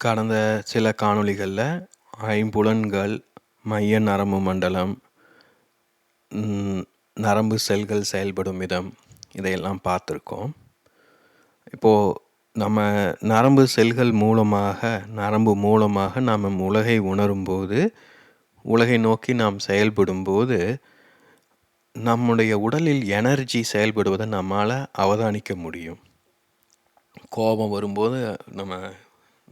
கடந்த சில காணொளிகளில் ஐம்புலன்கள் மைய நரம்பு மண்டலம் நரம்பு செல்கள் செயல்படும் விதம் இதையெல்லாம் பார்த்துருக்கோம். இப்போது நம்ம நரம்பு செல்கள் மூலமாக நரம்பு மூலமாக நாம் உலகை உணரும்போது உலகை நோக்கி நாம் செயல்படும்போது நம்முடைய உடலில் எனர்ஜி செயல்படுவதை நம்மால் அவதானிக்க முடியும். கோபம் வரும்போது நம்ம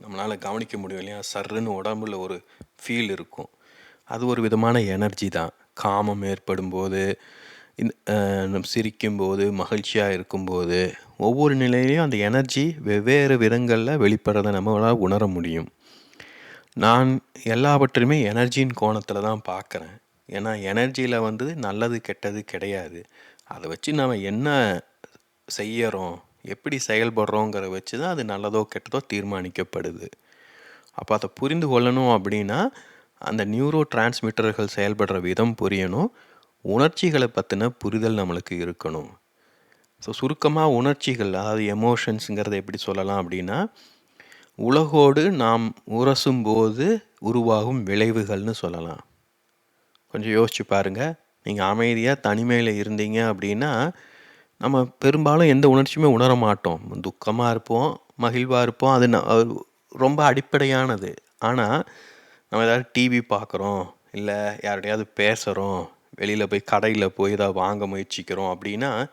நம்மளால் கவனிக்க முடியும் இல்லையா? சர்ருன்னு உடம்புல ஒரு ஃபீல் இருக்கும். அது ஒரு விதமான எனர்ஜி தான். காமம் ஏற்படும்போது இந்த சிரிக்கும்போது மகிழ்ச்சியாக இருக்கும்போது ஒவ்வொரு நிலையிலையும் அந்த எனர்ஜி வெவ்வேறு விதங்களில் வெளிப்படுறதை நம்மளால் உணர முடியும். நான் எல்லாவற்றையுமே எனர்ஜியின் கோணத்தில் தான் பார்க்குறேன் ஏன்னா எனர்ஜியில் வந்து நல்லது கெட்டது கிடையாது. அதை வச்சு நாம் என்ன செய்யறோம்? எப்படி செயல்படுறோங்கிறத வச்சு தான் அது நல்லதோ கெட்டதோ தீர்மானிக்கப்படுது. அப்போ அதை புரிந்து கொள்ளணும் அப்படின்னா அந்த நியூரோ டிரான்ஸ்மிட்டர்கள் செயல்படுற விதம் புரியணும். உணர்ச்சிகளை பற்றின புரிதல் நம்மளுக்கு இருக்கணும். ஸோ சுருக்கமாக உணர்ச்சிகள் அதாவது எமோஷன்ஸுங்கிறத எப்படி சொல்லலாம் அப்படின்னா உலகோடு நாம் உரசும் போது உருவாகும் விளைவுகள்னு சொல்லலாம். கொஞ்சம் யோசிச்சு பாருங்கள் நீங்கள் அமைதியாக தனிமையில் இருந்தீங்க அப்படின்னா நம்ம பெரும்பாலும் எந்த உணர்ச்சியுமே உணர மாட்டோம். துக்கமாக இருப்போம் மகிழ்வாக இருப்போம் அது ந- ரொம்ப அடிப்படையானது. ஆனால் நம்ம ஏதாவது டிவி பார்க்குறோம் இல்லை யார்கிட்டயாவது பேசுகிறோம் வெளியில் போய் கடையில் போய் ஏதாவது வாங்க முயற்சிக்கிறோம் அப்படின்னா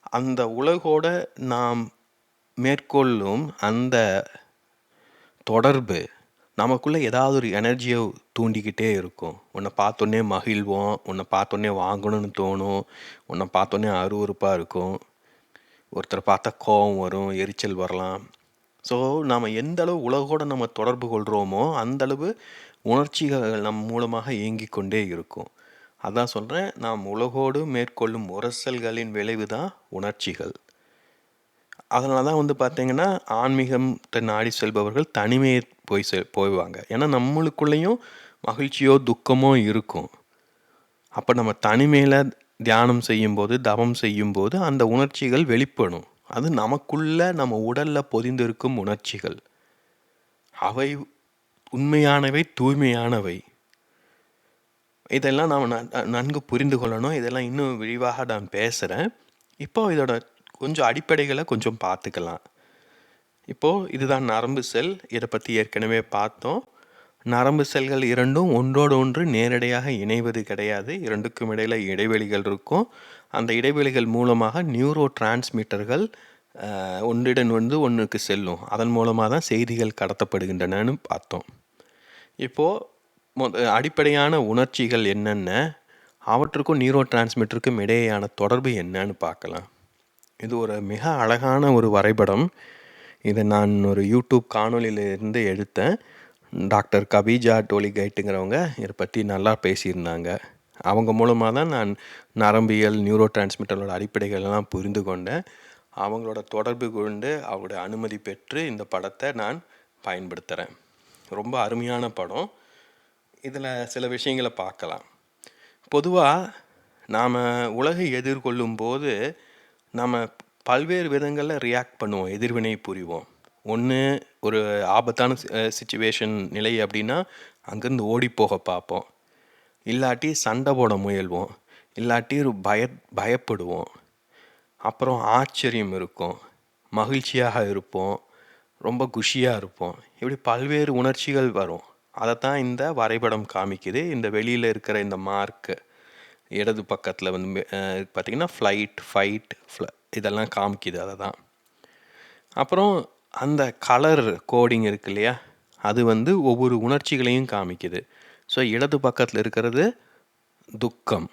அந்த உலகோட நாம் மேற்கொள்ளும் அந்த தொடர்பு நமக்குள்ளே ஏதாவது ஒரு எனர்ஜியை தூண்டிக்கிட்டே இருக்கும். உன்னை பார்த்தோன்னே மகிழ்வோம் உன்னை பார்த்தோன்னே வாங்கணும்னு தோணும் உன்னை பார்த்தோன்னே அருவருப்பாக இருக்கும். ஒருத்தரை பார்த்தா கோபம் வரும் எரிச்சல் வரலாம். ஸோ நாம் எந்த அளவு உலகோட நம்ம தொடர்பு கொள்கிறோமோ அந்த அளவு உணர்ச்சிகள் நம் மூலமாக இயங்கி கொண்டே இருக்கும். அதான் சொல்கிறேன் நாம் உலகோடு மேற்கொள்ளும் உரசல்களின் விளைவு தான் உணர்ச்சிகள். அதனால தான் வந்து பார்த்திங்கன்னா ஆன்மீகத்தை நாடி செல்பவர்கள் தனிமையை போய் செ போய்வாங்க. ஏன்னா நம்மளுக்குள்ளேயும் மகிழ்ச்சியோ துக்கமோ இருக்கும். அப்போ நம்ம தனிமையில் தியானம் செய்யும்போது தவம் செய்யும்போது அந்த உணர்ச்சிகள் வெளிப்படும். அது நமக்குள்ள நம்ம உடலில் பொதிந்திருக்கும் உணர்ச்சிகள். அவை உண்மையானவை தூய்மையானவை. இதெல்லாம் நாம் நன்கு புரிந்து கொள்ளணும். இதெல்லாம் இன்னும் விரிவாக நான் பேசுகிறேன் இப்போ இதோட கொஞ்சம் அடிப்படைகளை கொஞ்சம் பார்த்துக்கலாம். இப்போது இதுதான் நரம்பு செல். இதை பற்றி ஏற்கனவே பார்த்தோம். நரம்பு செல்கள் இரண்டும் ஒன்றோடு ஒன்று நேரடியாக இணைவது கிடையாது. இரண்டுக்கும் இடையில் இடைவெளிகள் இருக்கும். அந்த இடைவெளிகள் மூலமாக நியூரோ டிரான்ஸ்மிட்டர்கள் ஒன்றிடன் வந்து ஒன்றுக்கு செல்லும். அதன் மூலமாக தான் செய்திகள் கடத்தப்படுகின்றனன்னு பார்த்தோம். இப்போது அடிப்படையான உணர்ச்சிகள் என்னென்ன? அவற்றுக்கும் நியூரோ டிரான்ஸ்மிட்டருக்கும் இடையேயான தொடர்பு என்னன்னு பார்க்கலாம். இது ஒரு மிக அழகான ஒரு வரைபடம். இதை நான் ஒரு யூடியூப் காணொலியிலேருந்து எடுத்தேன். டாக்டர் கபீஜா டோலிகைட்டுங்கிறவங்க இதை பற்றி நல்லா பேசியிருந்தாங்க. அவங்க மூலமாக தான் நான் நரம்பியல் நியூரோ டிரான்ஸ்மிட்டரோட அடிப்படைகள்லாம் புரிந்து கொண்டேன். அவங்களோட தொடர்பு கொண்டு அவங்களுடைய அனுமதி பெற்று இந்த படத்தை நான் பயன்படுத்துகிறேன் ரொம்ப அருமையான படம். இதில் சில விஷயங்களை பார்க்கலாம். பொதுவாக நாம் உலகை எதிர்கொள்ளும் போது நம்ம பல்வேறு விதங்களில் ரியாக்ட் பண்ணுவோம் எதிர்வினை புரிவோம். ஒன்று ஒரு ஆபத்தான சுச்சுவேஷன் நிலை அப்படின்னா அங்கேருந்து ஓடி போக பார்ப்போம். இல்லாட்டி சண்டை போட முயல்வோம். இல்லாட்டி ஒரு பய பயப்படுவோம். அப்புறம் ஆச்சரியம் இருக்கும். மகிழ்ச்சியாக இருப்போம். ரொம்ப குஷியாக இருப்போம். இப்படி பல்வேறு உணர்ச்சிகள் வரும். அதைத்தான் இந்த வரைபடம் காமிக்குது. இந்த வெளியில் இருக்கிற இந்த மார்க்கு இடது பக்கத்தில் வந்து பார்த்திங்கன்னா ஃப்ளைட் ஃபைட் ஃப்ள இதெல்லாம் காமிக்குது அதை தான் அப்புறம் அந்த கலர் கோடிங் இருக்கு இல்லையா? அது வந்து ஒவ்வொரு உணர்ச்சிகளையும் காமிக்குது. ஸோ இடது பக்கத்தில் இருக்கிறது துக்கம்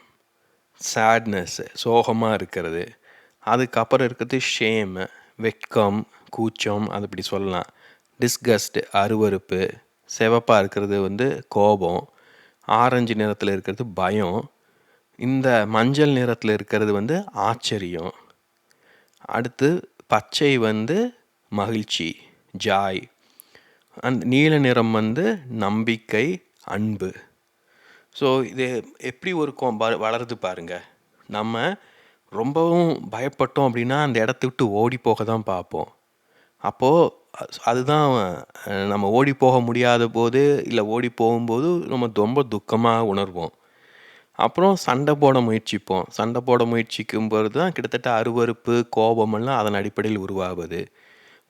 சேட்னஸ்ஸு சோகமாக இருக்கிறது. அதுக்கப்புறம் இருக்கிறது ஷேமு வெட்கம் கூச்சம் அது இப்படி சொல்லலாம். டிஸ்கஸ்ட் அருவருப்பு சிவப்பாக இருக்கிறது வந்து கோபம். ஆரஞ்சு நிறத்தில் இருக்கிறது பயம். இந்த மஞ்சள் நிறத்தில் இருக்கிறது வந்து ஆச்சரியம். அடுத்து பச்சை வந்து மகிழ்ச்சி ஜாய். அண்ட் நீல நிறம் வந்து நம்பிக்கை அன்பு. ஸோ இது எப்படி ஒரு கோ- வளருது பாருங்கள் நம்ம ரொம்பவும் பயப்பட்டோம் அப்படின்னா அந்த இடத்த விட்டு ஓடி போக தான் பார்ப்போம். அப்போது அதுதான் நம்ம ஓடி போக முடியாத போது இல்லை ஓடி போகும்போது நம்ம ரொம்ப துக்கமாக உணர்வோம். அப்புறம் சண்டை போட முயற்சிப்போம். சண்டை போட முயற்சிக்கும் போது தான் கிட்டத்தட்ட அருவருப்பு கோபமெல்லாம் அதன் அடிப்படையில் உருவாகுது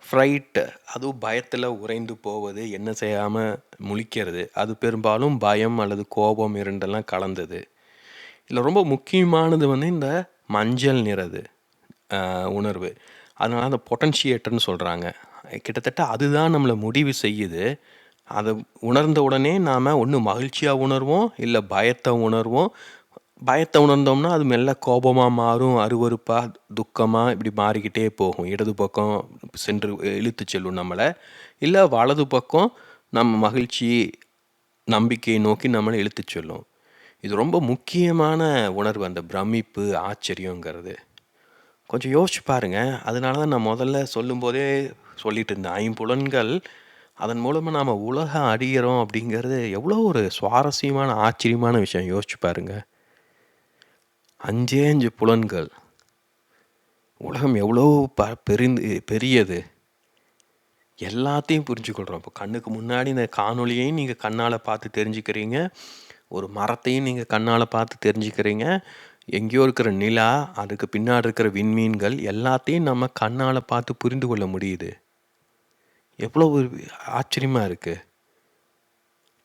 ஃப்ரைட்டு அதுவும் பயத்தில் உறைந்து போவது என்ன செய்யாமல் முழிக்கிறது அது பெரும்பாலும் பயம் அல்லது கோபம் இரண்டெல்லாம் கலந்தது. இதில் ரொம்ப முக்கியமானது வந்து இந்த மஞ்சள் நிறது உணர்வு. அதனால அந்த பொட்டன்ஷியேட்டர்னு சொல்கிறாங்க கிட்டத்தட்ட அதுதான் நம்மளை முடிவு செய்யுது. அதை உணர்ந்த உடனே நாம் ஒன்று மகிழ்ச்சியாக உணர்வோம் இல்லை பயத்தை உணர்வோம். பயத்தை உணர்ந்தோம்னா அது மெல்ல கோபமாக மாறும் அருவருப்பாக துக்கமாக இப்படி மாறிக்கிட்டே போகும். இடது பக்கம் சென்று இழுத்து செல்லும் நம்மளை இல்லை வலது பக்கம் நம்ம மகிழ்ச்சி நம்பிக்கையை நோக்கி நம்மளை இழுத்து செல்லும். இது ரொம்ப முக்கியமான உணர்வு அந்த பிரமிப்பு ஆச்சரியங்கிறது. கொஞ்சம் யோசிச்சு பாருங்க. அதனால தான் நான் முதல்ல சொல்லும்போதே சொல்லிட்டு இருந்தேன். ஐம்புலன்கள் அதன் மூலமாக நாம் உலகம் அடிகிறோம் அப்படிங்கிறது எவ்வளோ ஒரு சுவாரஸ்யமான ஆச்சரியமான விஷயம். யோசிச்சு பாருங்க. அஞ்சே அஞ்சு புலன்கள். உலகம் எவ்வளோ ப பெரிந்து பெரியது. எல்லாத்தையும் புரிஞ்சுக்கொள்கிறோம் இப்போ கண்ணுக்கு முன்னாடி இந்த காணொலியையும் நீங்கள் கண்ணால் பார்த்து தெரிஞ்சுக்கிறீங்க. ஒரு மரத்தையும் நீங்கள் கண்ணால் பார்த்து தெரிஞ்சுக்கிறீங்க. எங்கேயோ இருக்கிற நிலா அதுக்கு பின்னாடி இருக்கிற விண்மீன்கள் எல்லாத்தையும் நம்ம கண்ணால் பார்த்து புரிந்து கொள்ள முடியுது. எவ்வளோ ஒரு ஆச்சரியமாக இருக்குது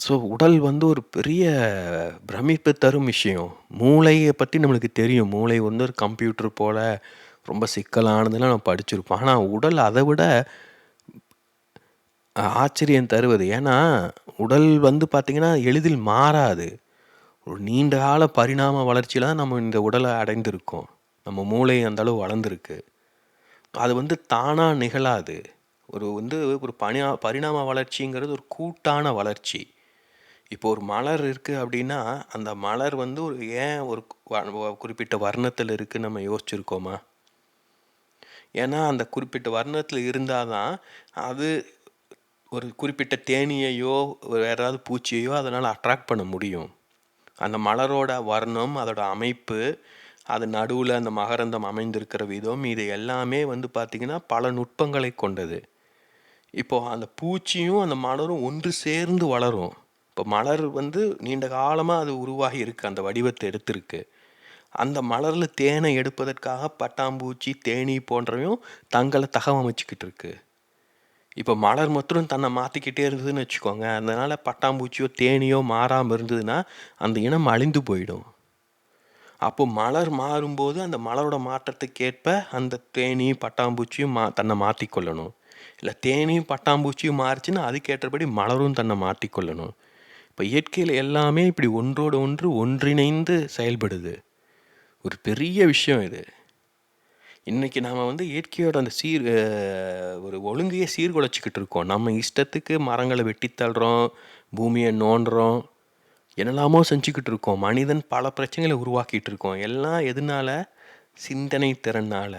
ஸோ உடல் வந்து ஒரு பெரிய பிரமிப்பு தரும் விஷயம். மூளையை பற்றி நம்மளுக்கு தெரியும். மூளை வந்து ஒரு கம்ப்யூட்டர் போல் ரொம்ப சிக்கலானதுலாம் நம்ம படிச்சிருப்போம். ஆனால் உடல் அதை விட ஆச்சரியம் தருவது. ஏன்னா உடல் வந்து பார்த்திங்கன்னா எளிதில் மாறாது. ஒரு நீண்ட கால பரிணாம வளர்ச்சியில் தான் நம்ம இந்த உடலை அடைந்திருக்கோம். நம்ம மூளை அந்த அளவு வளர்ந்துருக்கு. அது வந்து தானாக நிகழாது. ஒரு வந்து ஒரு பணியா பரிணாம வளர்ச்சிங்கிறது ஒரு கூட்டான வளர்ச்சி. இப்போ ஒரு மலர் இருக்குது அப்படின்னா அந்த மலர் வந்து ஒரு ஏன் ஒரு குறிப்பிட்ட வர்ணத்தில் இருக்குது நம்ம யோசிச்சிருக்கோமா? ஏன்னா அந்த குறிப்பிட்ட வர்ணத்தில் இருந்தால் தான் அது ஒரு குறிப்பிட்ட தேனியையோ வேறு ஏதாவது பூச்சியையோ அதனால் அட்ராக்ட் பண்ண முடியும். அந்த மலரோட வர்ணம் அதோட அமைப்பு அது நடுவில் அந்த மகரந்தம் அமைந்திருக்கிற விதம் இது எல்லாமே வந்து பார்த்திங்கன்னா பல நுட்பங்களை கொண்டது. இப்போது அந்த பூச்சியும் அந்த மலரும் ஒன்று சேர்ந்து வளரும். இப்போ மலர் வந்து நீண்ட காலமாக அது உருவாகி இருக்கு அந்த வடிவத்தை எடுத்திருக்கு. அந்த மலரில் தேனை எடுப்பதற்காக பட்டாம்பூச்சி தேனீ போன்றவையும் தங்களை தகவமைச்சிக்கிட்டு இருக்கு. இப்போ மலர் மட்டும் தன்னை மாற்றிக்கிட்டே இருந்ததுன்னு வச்சுக்கோங்க. அதனால் பட்டாம்பூச்சியோ தேனியோ மாறாமல் இருந்ததுன்னா அந்த இனம் அழிந்து போயிடும். அப்போ மலர் மாறும்போது அந்த மலரோட மாற்றத்துக்கேற்ப அந்த தேனி பட்டாம்பூச்சியும் மா தன்னை மாற்றிக்கொள்ளணும் இல்லை தேனியும் பட்டாம்பூச்சியும் மாறுச்சுன்னா அதுக்கேற்றபடி மலரும் தன்னை மாற்றிக்கொள்ளணும். இப்போ இயற்கையில் எல்லாமே இப்படி ஒன்றோடு ஒன்று ஒன்றிணைந்து செயல்படுது. ஒரு பெரிய விஷயம் இது. இன்றைக்கி நாம் வந்து இயற்கையோட அந்த சீர் ஒரு ஒழுங்கையே சீர்குலைச்சிக்கிட்டு இருக்கோம். நம்ம இஷ்டத்துக்கு மரங்களை வெட்டி தள்ளுறோம் பூமியை நோண்டுறோம் என்னெல்லாமோ செஞ்சுக்கிட்டு இருக்கோம். மனிதன் பல பிரச்சனைகளை உருவாக்கிட்டு இருக்கோம். எல்லாம் எதனால்? சிந்தனை திறனால.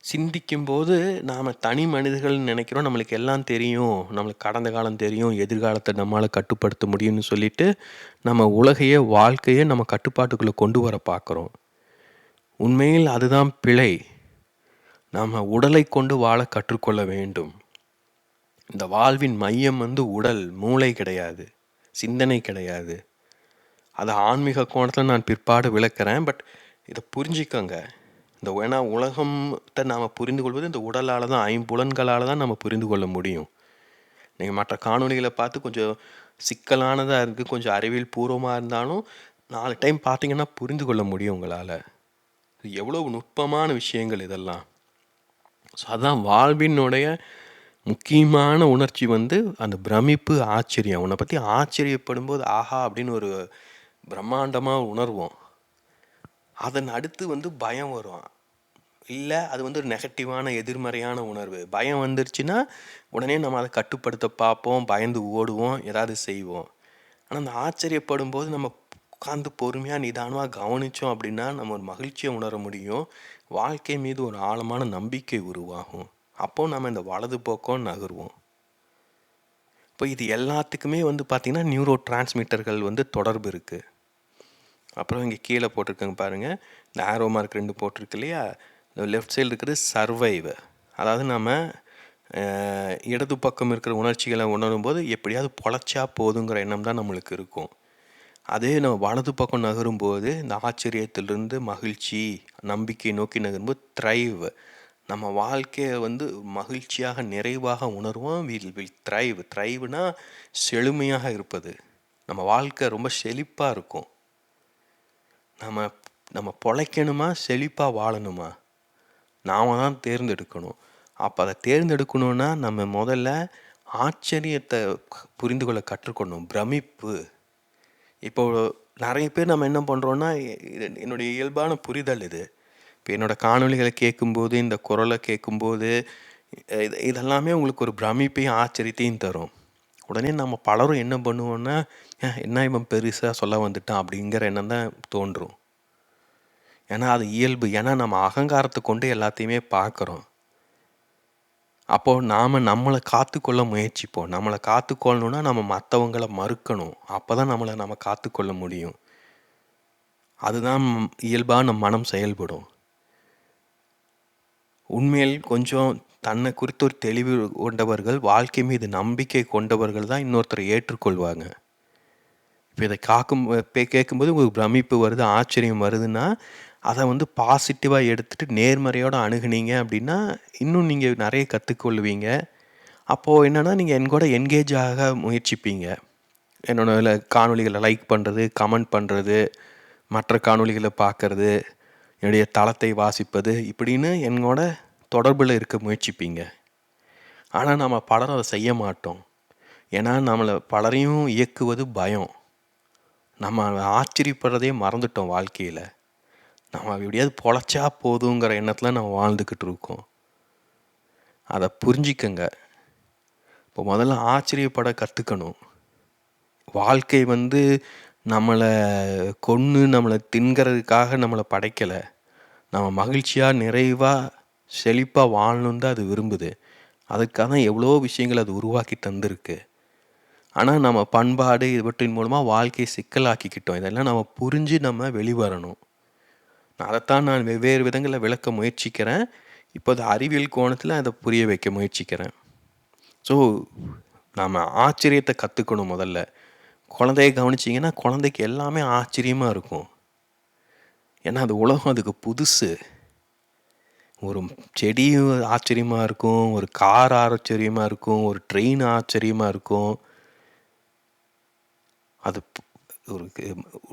சிந்திக்கும்போது நாம் தனி மனிதர்கள்னு நினைக்கிறோம். நம்மளுக்கு எல்லாம் தெரியும். நம்மளுக்கு கடந்த காலம் தெரியும். எதிர்காலத்தை நம்மளால் கட்டுப்படுத்த முடியும்னு சொல்லிட்டு நம்ம உலகையே வாழ்க்கையே நம்ம கட்டுப்பாட்டுக்குள்ளே கொண்டு வர பார்க்குறோம் உண்மையில் அதுதான் பிழை. நாம் உடலை கொண்டு வாழ கற்றுக்கொள்ள வேண்டும். இந்த வாழ்வின் மையம் வந்து உடல் மூளை கிடையாது. சிந்தனை கிடையாது. அதை ஆன்மீக கோணத்தில் நான் பிற்பாடு விளக்குறேன். பட் இதை புரிஞ்சுக்கோங்க. இந்த ஏன்னா உலகத்தை நாம் புரிந்து கொள்வது இந்த உடலால் தான் ஐம்புலன்களால் தான் நம்ம புரிந்து கொள்ள முடியும். நீங்கள் மற்ற காணொளிகளை பார்த்து கொஞ்சம் சிக்கலானதாக இருக்குது கொஞ்சம் அறிவியல் பூர்வமாக இருந்தாலும் நாலு டைம் பார்த்தீங்கன்னா புரிந்து கொள்ள முடியும் உங்களால். எவ்வளோ நுட்பமான விஷயங்கள் இதெல்லாம். ஸோ அதுதான் வாழ்வினுடைய முக்கியமான உணர்ச்சி வந்து அந்த பிரமிப்பு ஆச்சரியம். உன்னை பற்றி ஆச்சரியப்படும் போது ஆஹா அப்படின்னு ஒரு பிரம்மாண்டமாக உணர்வோம். அதன் அடுத்து வந்து பயம் வரும். இல்லை அது வந்து ஒரு நெகட்டிவான எதிர்மறையான உணர்வு. பயம் வந்துருச்சுன்னா உடனே நம்ம அதை கட்டுப்படுத்த பார்ப்போம் பயந்து ஓடுவோம் ஏதாவது செய்வோம். ஆனால் அந்த ஆச்சரியப்படும் போது நம்ம உட்காந்து பொறுமையாக நிதானமாக கவனித்தோம் அப்படின்னா நம்ம ஒரு மகிழ்ச்சியை உணர முடியும். வாழ்க்கை மீது ஒரு ஆழமான நம்பிக்கை உருவாகும். அப்போது நம்ம இந்த வலது பக்கம் நகருவோம். இப்போ இது எல்லாத்துக்குமே வந்து பார்த்திங்கன்னா நியூரோ டிரான்ஸ்மிட்டர்கள் வந்து தொடர்பு இருக்குது அப்புறம் இங்கே கீழே போட்டிருக்காங்க பாருங்கள் இந்த ஆரோ மார்க் ரெண்டு போட்டிருக்கு இல்லையா? இந்த லெஃப்ட் சைடு இருக்கிறது சர்வைவ் அதாவது நம்ம இடது பக்கம் இருக்கிற உணர்ச்சிகளை உணரும் போது எப்படியாவது பொழைச்சா போதுங்கிற எண்ணம் தான் நம்மளுக்கு இருக்கும். அதே நம்ம வலது பக்கம் நகரும் போது இந்த ஆச்சரியத்திலிருந்து மகிழ்ச்சி நம்பிக்கை நோக்கி நகரும்போது த்ரைவ் நம்ம வாழ்க்கையை வந்து மகிழ்ச்சியாக நிறைவாக உணர்வோம். வில் வில் த்ரைவ் த்ரைவ்னால் செழுமையாக இருப்பது. நம்ம வாழ்க்கை ரொம்ப செழிப்பாக இருக்கும். நம்ம நம்ம பொழைக்கணுமா? செழிப்பாக வாழணுமா? நாம் தான் தேர்ந்தெடுக்கணும். அப்போ அதை தேர்ந்தெடுக்கணும்னா நம்ம முதல்ல ஆச்சரியத்தை புரிந்து கொள்ள கற்றுக்கொள்ளணும். பிரமிப்பு. இப்போ நிறைய பேர் நம்ம என்ன பண்ணுறோன்னா என்னுடைய இயல்பான புரிதல் இது. இப்போ என்னோட காணொளிகளை கேட்கும்போது இந்த குரலை கேட்கும்போது இது இதெல்லாமே உங்களுக்கு ஒரு பிரமிப்பையும் ஆச்சரியத்தையும் தரும். உடனே நம்ம பலரும் என்ன பண்ணுவோன்னா "ஏன், என்ன இவன் பெருசாக சொல்ல வந்துட்டான்? அப்படிங்கிற எண்ணம் தான் தோன்றும். ஏன்னா அது இயல்பு. ஏன்னா நம்ம அகங்காரத்தை கொண்டு எல்லாத்தையுமே பார்க்குறோம். அப்போது நாம் நம்மளை காத்துக்கொள்ள முயற்சிப்போம். நம்மளை காத்துக்கொள்ளணும்னா நம்ம மற்றவங்கள மறுக்கணும். அப்போ தான் நம்மளை நம்ம காத்துக்கொள்ள முடியும். அதுதான் இயல்பாக நம் மனம் செயல்படும். உண்மையில் கொஞ்சம் தன்னை குறித்து ஒரு தெளிவு கொண்டவர்கள் வாழ்க்கை மீது நம்பிக்கை கொண்டவர்கள் தான் இன்னொருத்தரை ஏற்றுக்கொள்வாங்க. இப்போ இதை காக்கும் இப்போ கேட்கும்போது உங்களுக்கு பிரமிப்பு வருது ஆச்சரியம் வருதுன்னா அதை வந்து பாசிட்டிவாக எடுத்துகிட்டு நேர்மறையோடு அணுகுனீங்க அப்படின்னா இன்னும் நீங்கள் நிறைய கற்றுக்கொள்வீங்க அப்போது என்னென்னா நீங்கள் என் கூட என்கேஜ் ஆக முயற்சிப்பீங்க. என்னோட காணொலிகளை காணொளிகளை லைக் பண்ணுறது கமெண்ட் பண்ணுறது மற்ற காணொளிகளை பார்க்குறது என்னுடைய தளத்தை வாசிப்பது இப்படின்னு என்னோட தொடர்பில் இருக்க முயற்சிப்பீங்க. ஆனால் நம்ம பலரும் அதை செய்ய மாட்டோம். ஏன்னா நம்மளை பலரையும் இயக்குவது பயம். நம்ம ஆச்சரியப்படுறதே மறந்துட்டோம் வாழ்க்கையில். நம்ம எப்படியாவது பொழைச்சா போதுங்கிற எண்ணத்தில் நம்ம வாழ்ந்துக்கிட்டு இருக்கோம். அதை புரிஞ்சிக்கங்க. இப்போ முதல்ல ஆச்சரியப்பட கற்றுக்கணும் வாழ்க்கை வந்து நம்மளை கொன்று நம்மளை தின்கிறதுக்காக நம்மளை படைக்கலை. நம்ம மகிழ்ச்சியாக நிறைவாக செழிப்பாக வாழணுன்னு தான் அது விரும்புது. அதுக்காக தான் எவ்வளோ விஷயங்கள் அது உருவாக்கி தந்திருக்கு. ஆனால் நம்ம பண்பாடு இவற்றின் மூலமாக வாழ்க்கையை சிக்கலாக்கிக்கிட்டோம். இதெல்லாம் நம்ம புரிஞ்சு நம்ம வெளிவரணும். அதைத்தான் நான் வெவ்வேறு விதங்களில் விளக்க முயற்சிக்கிறேன். இப்போ அது அறிவியல் கோணத்தில் அதை புரிய வைக்க முயற்சிக்கிறேன். ஸோ நாம் ஆச்சரியத்தை கற்றுக்கணும் முதல்ல. குழந்தைய கவனிச்சிங்கன்னா குழந்தைக்கு எல்லாமே ஆச்சரியமாக இருக்கும். ஏன்னா அது உலகம் அதுக்கு புதுசு. ஒரு செடியும் ஆச்சரியமாக இருக்கும் ஒரு கார் ஆச்சரியமாக இருக்கும் ஒரு ட்ரெயின் ஆச்சரியமாக இருக்கும். அது ஒரு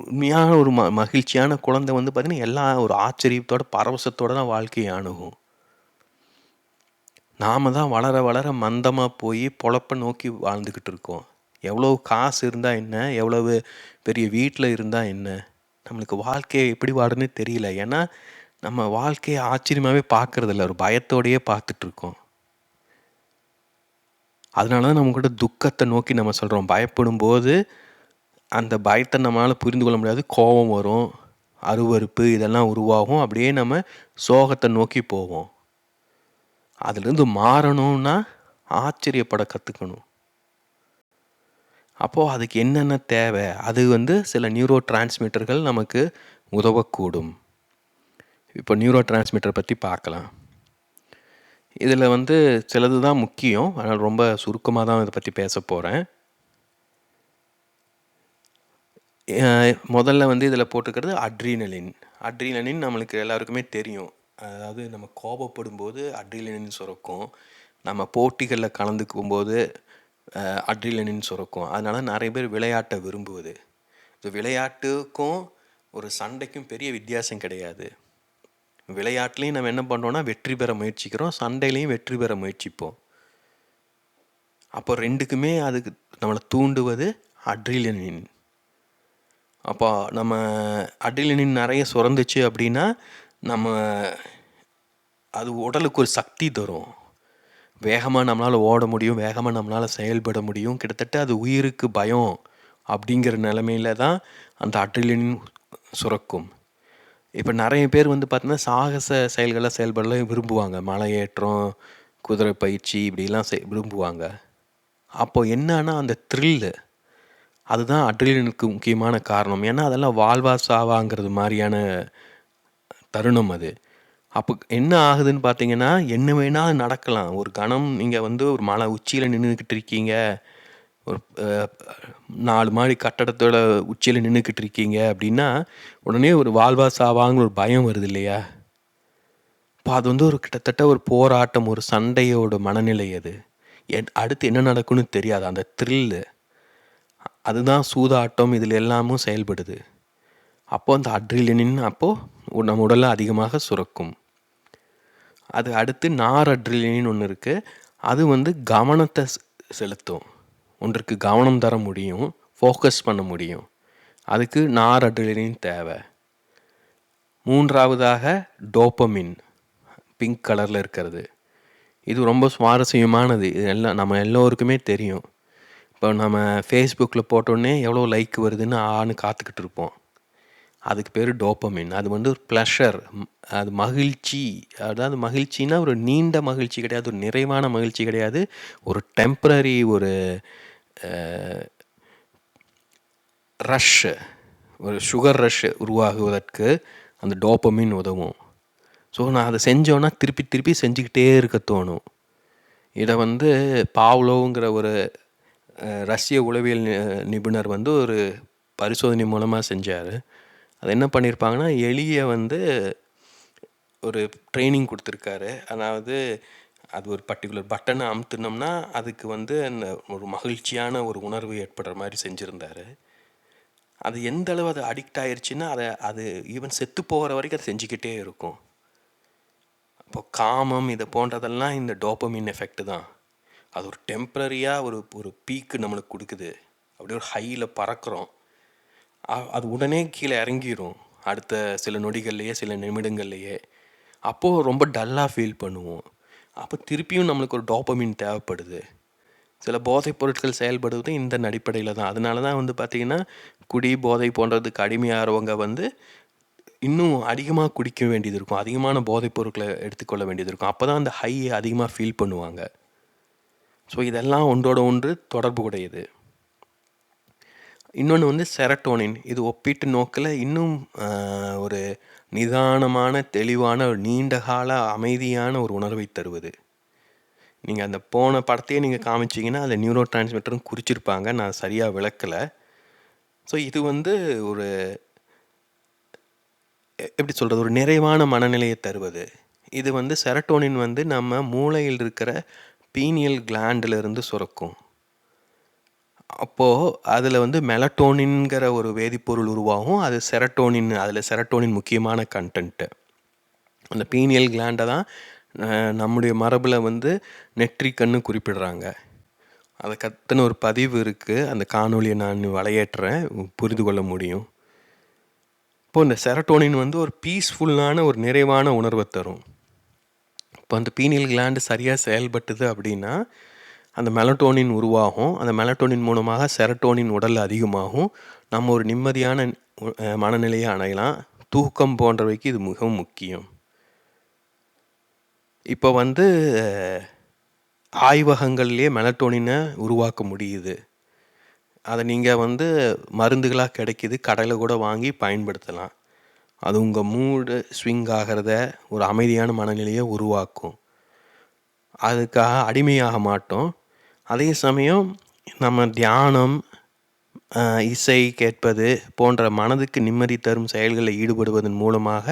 உண்மையான ஒரு ம மகிழ்ச்சியான குழந்தை வந்து பார்த்திங்கன்னா எல்லா ஒரு ஆச்சரியத்தோட பரவசத்தோட தான் வாழ்க்கையை அணுகும் நாம தான் வளர வளர மந்தமாக போய் பொழப்ப நோக்கி வாழ்ந்துக்கிட்டு இருக்கோம். எவ்வளோ காசு இருந்தால் என்ன? எவ்வளவு பெரிய வீட்டில் இருந்தால் என்ன? நம்மளுக்கு வாழ்க்கையை எப்படி வாடுன்னு தெரியல. ஏன்னா நம்ம வாழ்க்கையை ஆச்சரியமாகவே பார்க்கறதில்ல ஒரு பயத்தோடையே பார்த்துட்ருக்கோம். அதனால தான் நம்மக்கிட்ட துக்கத்தை நோக்கி நம்ம சொல்கிறோம் பயப்படும் போது அந்த பயத்தை நம்மளால் புரிந்து கொள்ள முடியாது. கோபம் வரும் அருவருப்பு இதெல்லாம் உருவாகும். அப்படியே நம்ம சோகத்தை நோக்கி போவோம். அதுலேருந்து மாறணும்னா ஆச்சரியப்பட கற்றுக்கணும் அப்போது அதுக்கு என்னென்ன தேவை? அது வந்து சில நியூரோ டிரான்ஸ்மிட்டர்கள் நமக்கு உதவக்கூடும். இப்போ நியூரோ டிரான்ஸ்மிட்டர் பற்றி பார்க்கலாம். இதில் வந்து சிலது தான் முக்கியம். அதனால் ரொம்ப சுருக்கமாக தான் இதை பற்றி பேச போகிறேன் முதல்ல வந்து இதில் போட்டிருக்கிறது அட்ரீனலின் அட்ரீனலின் நம்மளுக்கு எல்லாருக்குமே தெரியும். அதாவது நம்ம கோபப்படும் போது அட்ரீனலின் சுரக்கும். நம்ம போட்டிகளில் கலந்துக்கும் போது அட்ரீனலின் சுரக்கும். அதனால் நிறைய பேர் விளையாட்டை விரும்புவது. இது விளையாட்டுக்கும் ஒரு சண்டைக்கும் பெரிய வித்தியாசம் கிடையாது. விளையாட்டுலேயும் நம்ம என்ன பண்ணுறோன்னா வெற்றி பெற முயற்சிக்கிறோம். சண்டையிலையும் வெற்றி பெற முயற்சிப்போம். அப்போ ரெண்டுக்குமே அதுக்கு நம்மளை தூண்டுவது அட்ரிலினின். அப்போ நம்ம அட்ரிலினின் நிறைய சுரந்துச்சு அப்படின்னா நம்ம அது உடலுக்கு ஒரு சக்தி தரும். வேகமாக நம்மளால் ஓட முடியும் வேகமாக நம்மளால் செயல்பட முடியும். கிட்டத்தட்ட அது உயிருக்கு பயம் அப்படிங்கிற நிலமையில தான் அந்த அட்ரிலினின் சுரக்கும். இப்போ நிறைய பேர் வந்து பார்த்தீங்கன்னா சாகச செயல்களை செயல்படல விரும்புவாங்க. மலையேற்றம் குதிரை பயிற்சி இப்படிலாம் செய் விரும்புவாங்க. அப்போது என்னன்னா அந்த த்ரில்லு அதுதான் அட்ரிலினுக்கு முக்கியமான காரணம். ஏன்னா அதெல்லாம் வாழ்வா சாவாங்கிறது மாதிரியான தருணம் அது. அப்போ என்ன ஆகுதுன்னு பார்த்தீங்கன்னா, என்ன வேணாலும் நடக்கலாம். ஒரு கணம் நீங்கள் வந்து ஒரு மலை உச்சியில் நின்றுக்கிட்டு இருக்கீங்க. ஒரு நாலு மாடி கட்டடத்தோட உச்சியில் நின்றுக்கிட்டு இருக்கீங்க அப்படின்னா, உடனே ஒரு வாழ்வா சாவாங்கிற ஒரு பயம் வருது இல்லையா? இப்போ அது வந்து ஒரு கிட்டத்தட்ட ஒரு போராட்டம், ஒரு சண்டையோட மனநிலை அது. என் அடுத்து என்ன நடக்கும்னு தெரியாது. அந்த த்ரில்லு. அதுதான் சூதாட்டம் இதில் எல்லாமும் செயல்படுது. அப்போ அந்த அட்ரிலினின் அப்போது நம்ம உடல்ல அதிகமாக சுரக்கும். அது அடுத்து நார் அட்ரிலினின் ஒன்று இருக்குது அது வந்து கவனத்தை செலுத்தும். ஒன்றுக்கு கவனம் தர முடியும். ஃபோக்கஸ் பண்ண முடியும். அதுக்கு நார் அட்ரிலினின் தேவ. 3வதாக டோப்பமின். பிங்க் கலரில் இருக்கிறது. இது ரொம்ப சுவாரஸ்யமானது. இது எல்லாம் நம்ம எல்லோருக்குமே தெரியும். இப்போ நம்ம ஃபேஸ்புக்கில் போட்டோன்னே எவ்வளோ லைக் வருதுன்னு ஆன்னு காத்துக்கிட்டு இருப்போம். அதுக்கு பேர் டோப்பமின். அது வந்து ஒரு ப்ளஷர். அது மகிழ்ச்சி. அதாவது மகிழ்ச்சின்னா ஒரு நீண்ட மகிழ்ச்சி கிடையாது. ஒரு நிறைவான மகிழ்ச்சி கிடையாது. ஒரு டெம்ப்ரரி ஒரு ரஷ்ஷு ஒரு சுகர் ரஷ் உருவாகுவதற்கு அந்த டோப்பமின் உதவும். ஸோ நான் அதை செஞ்சோன்னா திருப்பி திருப்பி செஞ்சுக்கிட்டே இருக்க தோணும். இதை வந்து பாவ்லோங்கிற ஒரு ரஷ்ய உளவியல் நி நிபுணர் வந்து ஒரு பரிசோதனை மூலமாக செஞ்சார் அது என்ன பண்ணியிருப்பாங்கன்னா, எலியை வந்து ஒரு ட்ரைனிங் கொடுத்துருக்காரு அதாவது அது ஒரு பர்ட்டிகுலர் பட்டனை அமுத்துனோம்னா, அதுக்கு வந்து அந்த ஒரு மகிழ்ச்சியான ஒரு உணர்வு ஏற்படுற மாதிரி செஞ்சுருந்தார் அது எந்த அளவு அது அடிக்ட் ஆயிருச்சுன்னா, அதை அது ஈவன் செத்து போகிற வரைக்கும் அதை செஞ்சுக்கிட்டே இருக்கும். அப்போ காமம் இதை போன்றதெல்லாம் இந்த டோப்பமின் எஃபெக்ட் தான். அது ஒரு டெம்ப்ரரியாக ஒரு ஒரு பீக்கு நம்மளுக்கு கொடுக்குது அப்படியே ஒரு ஹையில் பறக்கிறோம் அது உடனே கீழே இறங்கிடும் அடுத்த சில நொடிகள்லையே சில நிமிடங்கள்லையே அப்போது ரொம்ப டல்லாக ஃபீல் பண்ணுவோம். அப்போ திருப்பியும் நம்மளுக்கு ஒரு டோப்பமின் தேவைப்படுது. சில போதைப் பொருட்கள் செயல்படுவது இந்த அடிப்படையில் தான். அதனால தான் வந்து பார்த்திங்கன்னா குடி, போதை போன்றதுக்கு அடிமையாகிறவங்க வந்து இன்னும் அதிகமாக குடிக்க வேண்டியது இருக்கும். அதிகமான போதைப் பொருட்களை எடுத்துக்கொள்ள வேண்டியது இருக்கும். அப்பதான் அந்த ஹையை அதிகமாக ஃபீல் பண்ணுவாங்க. ஸோ இதெல்லாம் ஒன்றோட ஒன்று தொடர்பு உடையது. இன்னொன்று வந்து செரட்டோனின். இது ஒப்பீட்டு நோக்கில் இன்னும் ஒரு நிதானமான, தெளிவான, நீண்ட கால அமைதியான ஒரு உணர்வை தருவது. நீங்கள் அந்த போன படத்தையே நீங்கள் காமிச்சீங்கன்னா, அதில் நியூரோ டிரான்ஸ்மிட்டரும் குறிச்சிருப்பாங்க. நான் சரியாக விளக்கலை ஸோ இது வந்து ஒரு எ எப்படி சொல்கிறது ஒரு நிறைவான மனநிலையை தருவது. இது வந்து செரட்டோனின் வந்து நம்ம மூளையில் இருக்கிற பீனியல் கிளாண்டுல இருந்து சுரக்கும். அப்போது அதில் வந்து மெலட்டோனின்கிற ஒரு வேதிப்பொருள் உருவாகும். அது செரட்டோனின் அதில் செரட்டோனின் முக்கியமான கண்டென்ட்டு அந்த பீனியல் கிளாண்டை தான் நம்முடைய மரபில் வந்து நெற்றிக்கண்ணு குறிப்பிடுறாங்க. அதை கத்துன ஒரு பதிவு இருக்குது அந்த காணொலியை நான் வலையேற்றுறேன். புரிந்து கொள்ள முடியும். இப்போ இந்த செரட்டோனின் வந்து ஒரு பீஸ்ஃபுல்லான ஒரு நிறைவான உணர்வை தரும். இப்போ அந்த பீனியல் கிளாண்டு சரியாக செயல்பட்டுது அப்படின்னா, அந்த மெலட்டோனின் உருவாகும். அந்த மெலட்டோனின் மூலமாக செரட்டோனின் உடல் அதிகமாகும். நம்ம ஒரு நிம்மதியான மனநிலையை அணையலாம் அடையலாம். தூக்கம் போன்றவைக்கு இது மிகவும் முக்கியம். இப்போ வந்து ஆய்வகங்கள்லேயே மெலட்டோனினை உருவாக்க முடியுது. அதை நீங்கள் வந்து மருந்துகளாக கிடைக்கிது கடையில் கூட வாங்கி பயன்படுத்தலாம். அது உங்கள் மூடு ஸ்விங் ஆகிறத ஒரு அமைதியான மனநிலையை உருவாக்கும். அதுக்காக அடிமையாக மாட்டோம். அதே சமயம் நம்ம தியானம், இசை கேட்பது போன்ற மனதுக்கு நிம்மதி தரும் செயல்களில் ஈடுபடுவதன் மூலமாக,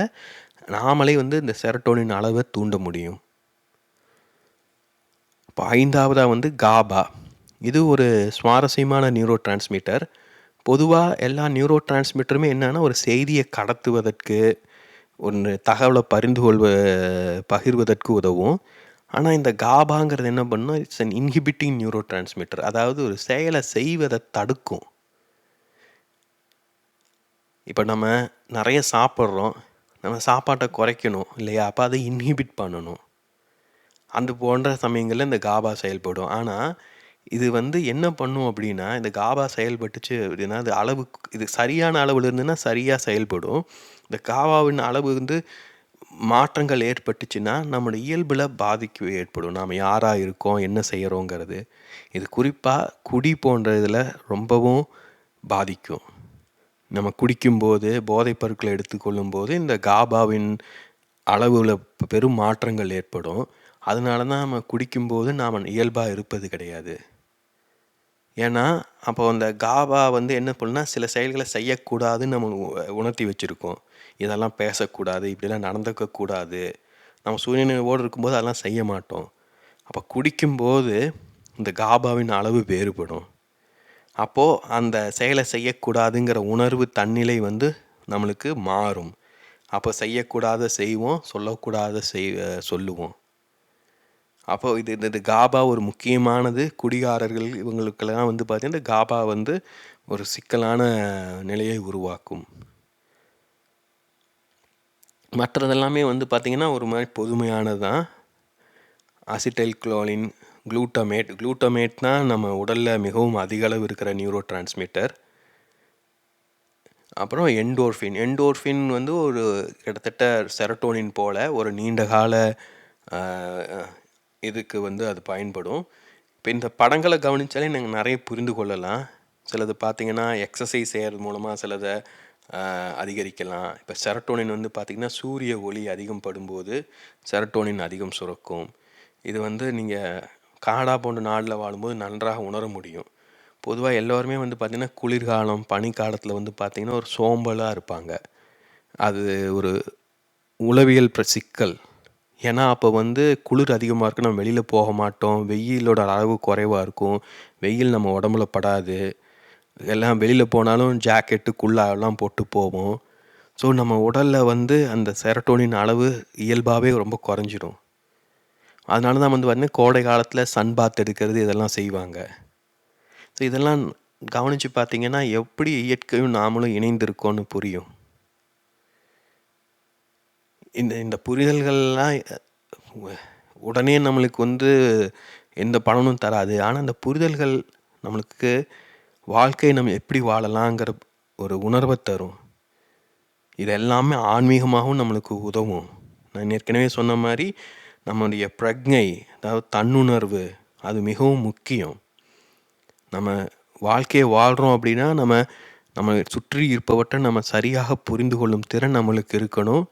நாமளே வந்து இந்த செரட்டோனின் அளவை தூண்ட முடியும். இப்போ ஐந்தாவதாக வந்து காபா. இது ஒரு சுவாரஸ்யமான நியூரோ டிரான்ஸ்மிட்டர். பொதுவாக எல்லா நியூரோ டிரான்ஸ்மிட்டருமே என்னன்னா, ஒரு செய்தியை கடத்துவதற்கு, ஒன்று தகவலை பரிந்து கொள்வ பகிர்வதற்கு உதவும். ஆனால் இந்த காபாங்கிறது என்ன பண்ணும் it's an inhibiting neurotransmitter. அதாவது ஒரு செயலை செய்வதை தடுக்கும். இப்போ நம்ம நிறைய சாப்பிட்றோம் நம்ம சாப்பாட்டை குறைக்கணும் இல்லையா? அப்போ அதை இன்ஹிபிட் பண்ணணும். அது போன்ற சமயங்களில் இந்த காபா செயல்படும். ஆனால் இது வந்து என்ன பண்ணும் அப்படின்னா, இந்த காபா செயல்பட்டுச்சு அப்படின்னா, அது அளவு இது சரியான அளவில் இருந்துன்னா சரியாக செயல்படும். இந்த காபாவின் அளவு வந்து மாற்றங்கள் ஏற்பட்டுச்சுன்னா, நம்முடைய இயல்பில் பாதிக்கு ஏற்படும். நாம் யாராக இருக்கோம்? என்ன செய்கிறோங்கிறது இது குறிப்பாக குடி போன்ற இதில் ரொம்பவும் பாதிக்கும். நம்ம குடிக்கும்போது, போதைப் பொருட்கள எடுத்துக்கொள்ளும்போது, இந்த காபாவின் அளவில் பெரும் மாற்றங்கள் ஏற்படும் அதனால தான் நம்ம குடிக்கும்போது நாம் இயல்பாக இருப்பது கிடையாது ஏன்னா அப்போ அந்த காபா வந்து என்ன பண்ணுன்னா சில செயல்களை செய்யக்கூடாதுன்னு நம்ம உ- உணர்த்தி வச்சுருக்கோம் இதெல்லாம் பேசக்கூடாது இப்படிலாம் நடந்துக்கக்கூடாது நம்ம சூரியனோடு இருக்கும்போது அதெல்லாம் செய்ய மாட்டோம். அப்போ குடிக்கும்போது இந்த காபாவின் அளவு வேறுபடும். அப்போது அந்த செயலை செய்யக்கூடாதுங்கிற உணர்வு தன்னிலை வந்து நம்மளுக்கு மாறும். அப்போ செய்யக்கூடாத செய்வோம் சொல்லக்கூடாத செய் சொல்லுவோம். அப்போ இது இந்த இது காபா ஒரு முக்கியமானது. குடிகாரர்கள் இவங்களுக்கெல்லாம் வந்து பார்த்தீங்கன்னா இந்த காபா வந்து ஒரு சிக்கலான நிலையை உருவாக்கும். மற்றதெல்லாமே வந்து பார்த்திங்கன்னா ஒரு மாதிரி பொதுமையானது தான் அசிட்டைல் குளோலின் குளூட்டமேட் குளூட்டமேட்னா நம்ம உடலில் மிகவும் அதிக அளவு இருக்கிற நியூரோ டிரான்ஸ்மிட்டர் அப்புறம் என்டோர்ஃபின் என்டோர்ஃபின் வந்து ஒரு கிட்டத்தட்ட செரட்டோனின் போல் ஒரு நீண்ட கால இதுக்கு வந்து அது பயன்படும். இப்போ இந்த படங்களை கவனித்தாலே நாங்கள் நிறைய புரிந்து கொள்ளலாம். சிலது பார்த்திங்கன்னா எக்ஸசைஸ் செய்கிறது மூலமாக சிலதை அதிகரிக்கலாம். இப்போ செரட்டோனின் வந்து பார்த்திங்கன்னா சூரிய ஒளி அதிகம் படும்போது செரட்டோனின் அதிகம் சுரக்கும். இது வந்து நீங்கள் காடா போன்ற நாளில் வாழும்போது நன்றாக உணர முடியும். பொதுவாக எல்லோருமே வந்து பார்த்திங்கன்னா குளிர்காலம் பனிக்காலத்தில் வந்து பார்த்திங்கன்னா ஒரு சோம்பலாக இருப்பாங்க. அது ஒரு உளவியல் சிக்கல். ஏன்னா அப்போ வந்து குளிர் அதிகமாக இருக்கு நம்ம வெளியில் போக மாட்டோம். வெயிலோட அளவு குறைவாக இருக்கும். வெயில் நம்ம உடம்புல படாது. எல்லாம் வெளியில் போனாலும் ஜாக்கெட்டு குள்ளாலாம் போட்டு போவோம். ஸோ நம்ம உடலில் வந்து அந்த செரட்டோனின் அளவு இயல்பாகவே ரொம்ப குறைஞ்சிடும் அதனால தான் வந்து பார்த்தீங்கன்னா கோடை காலத்தில் சன் பாத் எடுக்கிறது இதெல்லாம் செய்வாங்க. ஸோ இதெல்லாம் கவனித்து பார்த்தீங்கன்னா எப்படி இயற்கையும் நாமளும் இணைந்திருக்கோன்னு புரியும். இந்த இந்த புரிதல்கள்லாம் உடனே நம்மளுக்கு வந்து எந்த பலனும் தராது. ஆனால் இந்த புரிதல்கள் நம்மளுக்கு வாழ்க்கையை நம்ம எப்படி வாழலாங்கிற ஒரு உணர்வை தரும். இது எல்லாமே ஆன்மீகமாகவும் நம்மளுக்கு உதவும். நான் ஏற்கனவே சொன்ன மாதிரி நம்முடைய பிரக்ஞை அதாவது தன்னுணர்வு அது மிகவும் முக்கியம். நம்ம வாழ்க்கையை வாழ்கிறோம் அப்படின்னா நம்ம நம்ம சுற்றி இருப்பவற்றை நம்ம சரியாக புரிந்து கொள்ளும் திறன் நம்மளுக்கு இருக்கணும்.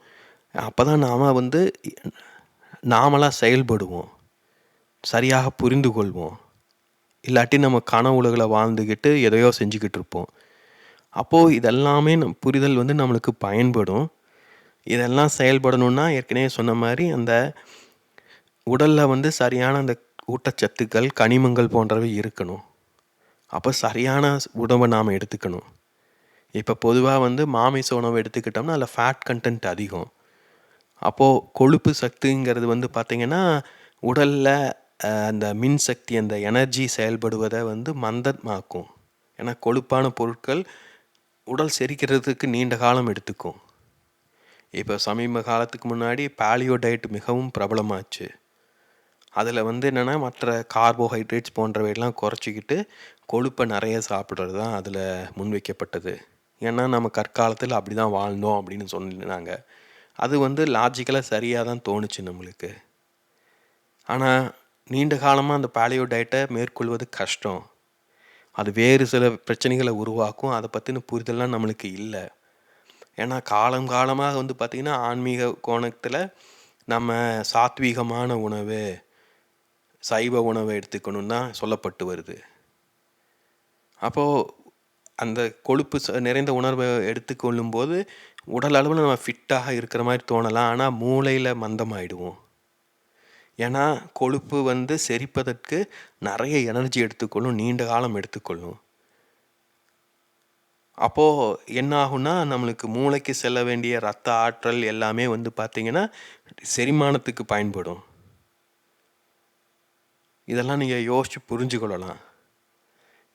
அப்போ தான் நாம் வந்து நாமளாக செயல்படுவோம். சரியாக புரிந்து கொள்வோம். இல்லாட்டி நம்ம கனவுலகளை வாழ்ந்துக்கிட்டு எதையோ செஞ்சுக்கிட்டு இருப்போம். அப்போது இதெல்லாமே நம் புரிதல் வந்து நம்மளுக்கு பயன்படும். இதெல்லாம் செயல்படணும்னா ஏற்கனவே சொன்ன மாதிரி அந்த உடலில் வந்து சரியான அந்த ஊட்டச்சத்துக்கள் கனிமங்கள் போன்றவை இருக்கணும். அப்போ சரியான உணவை நாம் எடுத்துக்கணும். இப்போ பொதுவாக வந்து மாமிச உணவு எடுத்துக்கிட்டோம்னா அதில் ஃபேட் கண்டென்ட் அதிகம். அப்போது கொழுப்பு சத்துங்கிறது வந்து பார்த்திங்கன்னா உடலில் அந்த மின்சக்தி அந்த எனர்ஜி செயல்படுவதை வந்து மந்தமாக்கும். ஏன்னா கொழுப்பான பொருட்கள் உடல் செரிக்கிறதுக்கு நீண்ட காலம் எடுத்துக்கும். இப்போ சமீப காலத்துக்கு முன்னாடி பாலியோ டயட் மிகவும் பிரபலமாச்சு. அதில் வந்து என்னென்னா மற்ற கார்போஹைட்ரேட்ஸ் போன்றவையெல்லாம் குறைச்சிக்கிட்டு கொழுப்பை நிறைய சாப்பிட்றது தான் அதில் முன்வைக்கப்பட்டது. ஏன்னா நம்ம கற்காலத்தில் அப்படி தான் வாழ்ந்தோம் அப்படின்னு சொன்னாங்க. அது வந்து லாஜிக்கலாக சரியாக தான் தோணுச்சு நம்மளுக்கு. ஆனால் நீண்ட காலமாக அந்த பாலியோ டயட்டை மேற்கொள்வது கஷ்டம். அது வேறு சில பிரச்சனைகளை உருவாக்கும். அதை பற்றின புரிதல்லாம் நம்மளுக்கு இல்லை. ஏன்னா காலம் காலமாக வந்து பார்த்திங்கன்னா ஆன்மீக கோணத்தில் நம்ம சாத்வீகமான உணவு சைவ உணவை எடுத்துக்கணும் தான் சொல்லப்பட்டு வருது. அப்போது அந்த கொழுப்பு ச- நிறைந்த உணர்வை எடுத்துக்கொள்ளும்போது உடல் அளவில் நம்ம ஃபிட்டாக இருக்கிற மாதிரி தோணலாம். ஆனால் மூளையில் மந்தமாயிடுவோம். ஏன்னா கொழுப்பு வந்து செரிப்பதற்கு நிறைய எனர்ஜி எடுத்துக்கொள்ளும் நீண்ட காலம் எடுத்துக்கொள்ளும். அப்போது என்ன ஆகும்னா நம்மளுக்கு மூளைக்கு செல்ல வேண்டிய ரத்த ஆற்றல் எல்லாமே வந்து பார்த்திங்கன்னா செரிமானத்துக்கு பயன்படும். இதெல்லாம் நீங்கள் யோசித்து புரிஞ்சுக்கொள்ளலாம்.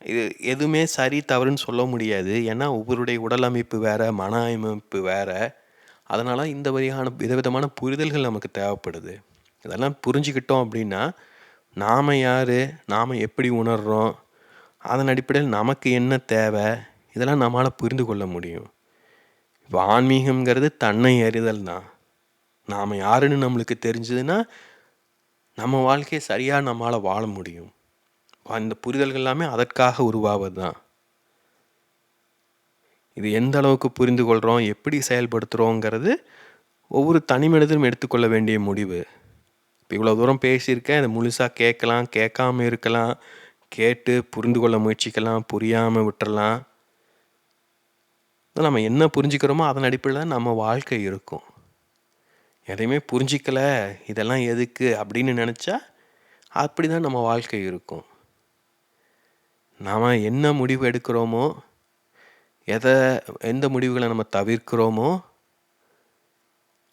இது எதுவுமே சரி தவறுன்னு சொல்ல முடியாது. ஏன்னா ஒவ்வொருடைய உடல் அமைப்பு வேறு மன அமைப்பு வேறு. அதனால் இந்த வகையான விதவிதமான புரிதல்கள் நமக்கு தேவைப்படுது. இதெல்லாம் புரிஞ்சுக்கிட்டோம் அப்படின்னா நாம் யார்? நாம் எப்படி உணர்கிறோம் அதன் அடிப்படையில் நமக்கு என்ன தேவை? இதெல்லாம் நம்மளால் புரிந்து கொள்ள முடியும். இப்போ ஆன்மீகம்ங்கிறது தன்னை அறிதல் தான். நாம் யாருன்னு நம்மளுக்கு தெரிஞ்சதுன்னா நம்ம வாழ்க்கையை சரியாக நம்மளால் வாழ முடியும். அந்த புரிதல்கள் எல்லாமே அதற்காக உருவாவது தான். இது எந்த அளவுக்கு புரிந்து கொள்கிறோம் எப்படி செயல்படுத்துகிறோங்கிறது ஒவ்வொரு தனி மனிதனும் எடுத்துக்கொள்ள வேண்டிய முடிவு. இப்போ இவ்வளோ தூரம் பேசியிருக்கேன். இதை முழுசாக கேட்கலாம் கேட்காம இருக்கலாம். கேட்டு புரிந்து கொள்ள முயற்சிக்கலாம் புரியாமல் விட்டுறலாம். நம்ம என்ன புரிஞ்சுக்கிறோமோ அதன் அடிப்படையில் தான் நம்ம வாழ்க்கை இருக்கும். எதையுமே புரிஞ்சிக்கலை இதெல்லாம் எதுக்கு அப்படின்னு நினச்சா அப்படி தான் நம்ம வாழ்க்கை இருக்கும். நாம் என்ன முடிவு எடுக்கிறோமோ எதை எந்த முடிவுகளை நம்ம தவிர்க்கிறோமோ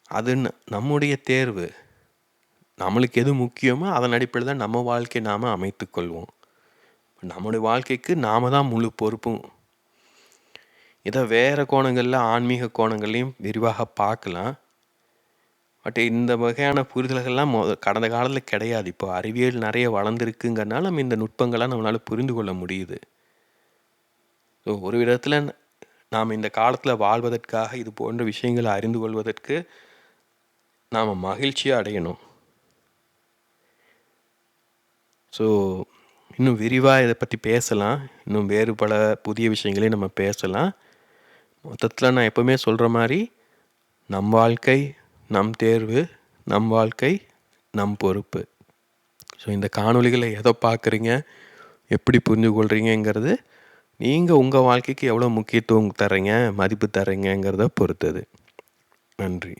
அது ந- நம்முடைய தேர்வு. நம்மளுக்கு எது முக்கியமோ அதன் அடிப்படையில் தான் நம்ம வாழ்க்கையை நாம் அமைத்துக்கொள்வோம் நம்முடைய வாழ்க்கைக்கு நாம் தான் முழு பொறுப்பும். இதை வேறு கோணங்களில் ஆன்மீக கோணங்கள்லையும் விரிவாக பார்க்கலாம். பட் இந்த வகையான புரிதல்கள்லாம் மொ கடந்த காலத்தில் கிடையாது. இப்போ அறிவியல் நிறைய வளர்ந்துருக்குங்கிறனால நம்ம இந்த நுட்பங்களாக நம்மளால் புரிந்து கொள்ள முடியுது. ஸோ ஒரு விதத்தில் நாம் இந்த காலத்தில் வாழ்வதற்காக இது போன்ற விஷயங்களை அறிந்து கொள்வதற்கு நாம் மகிழ்ச்சியாக அடையணும். ஸோ இன்னும் விரிவாக இதை பற்றி பேசலாம். இன்னும் வேறு பல புதிய விஷயங்களையும் நம்ம பேசலாம். மொத்தத்தில் நான் எப்போவுமே சொல்கிற மாதிரி நம் வாழ்க்கை நம் தேர்வு நம் வாழ்க்கை நம் பொறுப்பு. ஸோ இந்த காணொளிகளை எதை பார்க்குறீங்க எப்படி புரிஞ்சு கொள்கிறீங்கிறது நீங்கள் உங்கள் வாழ்க்கைக்கு எவ்வளோ முக்கியத்துவம் தர்றீங்க மதிப்பு தர்றீங்கங்கிறத பொறுத்தது. நன்றி.